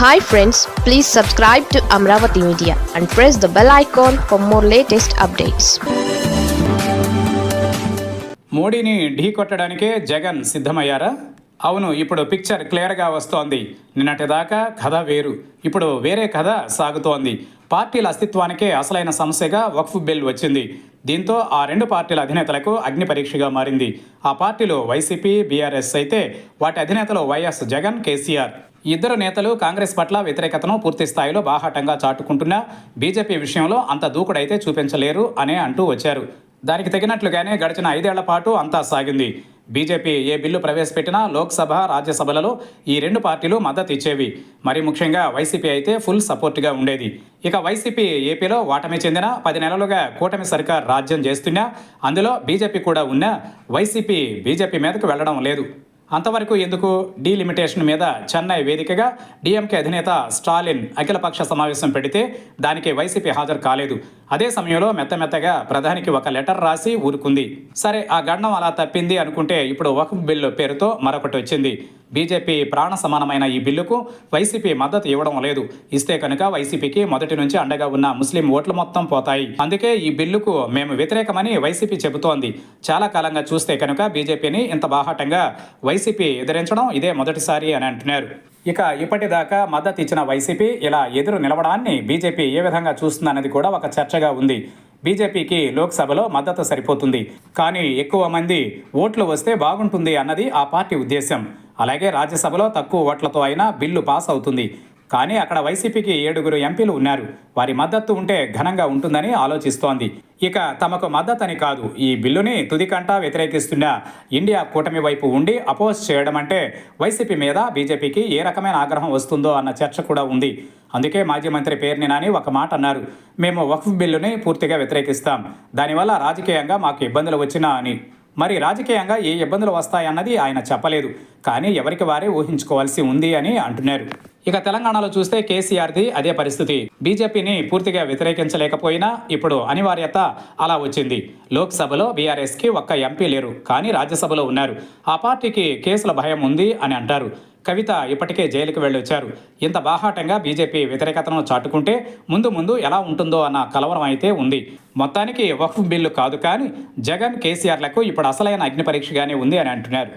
Hi friends please subscribe to Amaravati media and press the bell icon for more latest updates మోడీని ఢీ కొట్టడానికే జగన్ సిద్ధమయ్యారా? అవును ఇప్పుడు picture క్లియర్గా వస్తోంది. నిన్నటిదాకా కథ వేరు ఇప్పుడు వేరే కథ సాగుతోంది. పార్టీల అస్తిత్వానికే అసలైన సమస్యగా వక్ఫ్ బిల్ వచ్చింది. దీంతో ఆ రెండు పార్టీల అధినేతలకు అగ్ని పరీక్షగా మారింది. ఆ పార్టీలు వైసీపీ బీఆర్ఎస్ అయితే వాటి అధినేతలు వైఎస్ జగన్ కేసీఆర్. ఇద్దరు నేతలు కాంగ్రెస్ పట్ల వ్యతిరేకతను పూర్తి స్థాయిలో బాహాటంగా చాటుకుంటున్నా బీజేపీ విషయంలో అంత దూకుడైతే చూపించలేరు అనే అంటూ వచ్చారు. దానికి తగినట్లుగానే గడిచిన ఐదేళ్ళ పాటు అంతా సాగింది. బీజేపీ ఏ బిల్లు ప్రవేశపెట్టినా లోక్సభ రాజ్యసభలలో ఈ రెండు పార్టీలు మద్దతు ఇచ్చేవి. మరి ముఖ్యంగా వైసీపీ అయితే ఫుల్ సపోర్ట్గా ఉండేది. ఇక వైసీపీ ఏపీలో ఓటమి చెందిన పది నెలలుగా కూటమి సర్కార్ రాజ్యం చేస్తున్నా అందులో బీజేపీ కూడా ఉన్నా వైసీపీ బీజేపీ మీదకు వెళ్ళడం లేదు. అంతవరకు ఎందుకు డీలిమిటేషన్ మీద చెన్నై వేదికగా డిఎంకే అధినేత స్టాలిన్ అఖిలపక్ష సమావేశం పెడితే దానికి వైసీపీ హాజరు కాలేదు. అదే సమయంలో మెత్త మెత్తగా ప్రధానికి ఒక లెటర్ రాసి ఊరుకుంది. సరే ఆ గండం అలా తప్పింది అనుకుంటే ఇప్పుడు వక్ఫ్ బిల్లు పేరుతో మరొకటి వచ్చింది. బీజేపీ ప్రాణ సమానమైన ఈ బిల్లుకు వైసీపీ మద్దతు ఇవ్వడం లేదు. ఇస్తే కనుక వైసీపీకి మొదటి నుంచి అండగా ఉన్న ముస్లిం ఓట్లు మొత్తం పోతాయి. అందుకే ఈ బిల్లుకు మేము వ్యతిరేకమని వైసీపీ చెబుతోంది. చాలా కాలంగా చూస్తే కనుక బీజేపీని ఇంత బాహాటంగా వైసీపీ ఎదిరించడం ఇదే మొదటిసారి అని అంటున్నారు. ఇక ఇప్పటిదాకా మద్దతు ఇచ్చిన వైసీపీ ఇలా ఎదురు నిలవడాన్ని బీజేపీ ఏ విధంగా చూస్తుందన్నది కూడా ఒక చర్చగా ఉంది. బీజేపీకి లోక్సభలో మద్దతు సరిపోతుంది. కానీ ఎక్కువ మంది ఓట్లు వస్తే బాగుంటుంది అన్నది ఆ పార్టీ ఉద్దేశం. అలాగే రాజ్యసభలో తక్కువ ఓట్లతో అయినా బిల్లు పాస్ అవుతుంది. కానీ అక్కడ వైసీపీకి ఏడుగురు ఎంపీలు ఉన్నారు. వారి మద్దతు ఉంటే ఘనంగా ఉంటుందని ఆలోచిస్తోంది. ఇక తమకు మద్దతని కాదు ఈ బిల్లుని తుదికంటా వ్యతిరేకిస్తున్న ఇండియా కూటమి వైపు ఉండి అపోజ్ చేయడం అంటే వైసీపీ మీద బీజేపీకి ఏ రకమైన ఆగ్రహం వస్తుందో అన్న చర్చ కూడా ఉంది. అందుకే మాజీ మంత్రి పేర్ని నాని ఒక మాట అన్నారు. మేము వక్ఫ్ బిల్లుని పూర్తిగా వ్యతిరేకిస్తాం. దానివల్ల రాజకీయంగా మాకు ఇబ్బందులు వచ్చినా అని. మరి రాజకీయంగా ఏ ఇబ్బందులు వస్తాయన్నది ఆయన చెప్పలేదు. కానీ ఎవరికి వారే ఊహించుకోవాల్సి ఉంది అని అంటున్నారు. ఇక తెలంగాణలో చూస్తే కేసీఆర్ది అదే పరిస్థితి. బీజేపీని పూర్తిగా వ్యతిరేకించలేకపోయినా ఇప్పుడు అనివార్యత అలా వచ్చింది. లోక్సభలో బీఆర్ఎస్కి ఒక్క ఎంపీ లేరు. కానీ రాజ్యసభలో ఉన్నారు. ఆ పార్టీకి కేసుల భయం ఉంది అని అంటారు. కవిత ఇప్పటికే జైలుకు వెళ్ళొచ్చారు. ఇంత బాహాటంగా బీజేపీ వ్యతిరేకతను చాటుకుంటే ముందు ముందు ఎలా ఉంటుందో అన్న కలవరం అయితే ఉంది. మొత్తానికి వక్ఫ్ బిల్లు కాదు కానీ జగన్ కేసీఆర్లకు ఇప్పుడు అసలైన అగ్ని పరీక్షగానే ఉంది అని అంటున్నారు.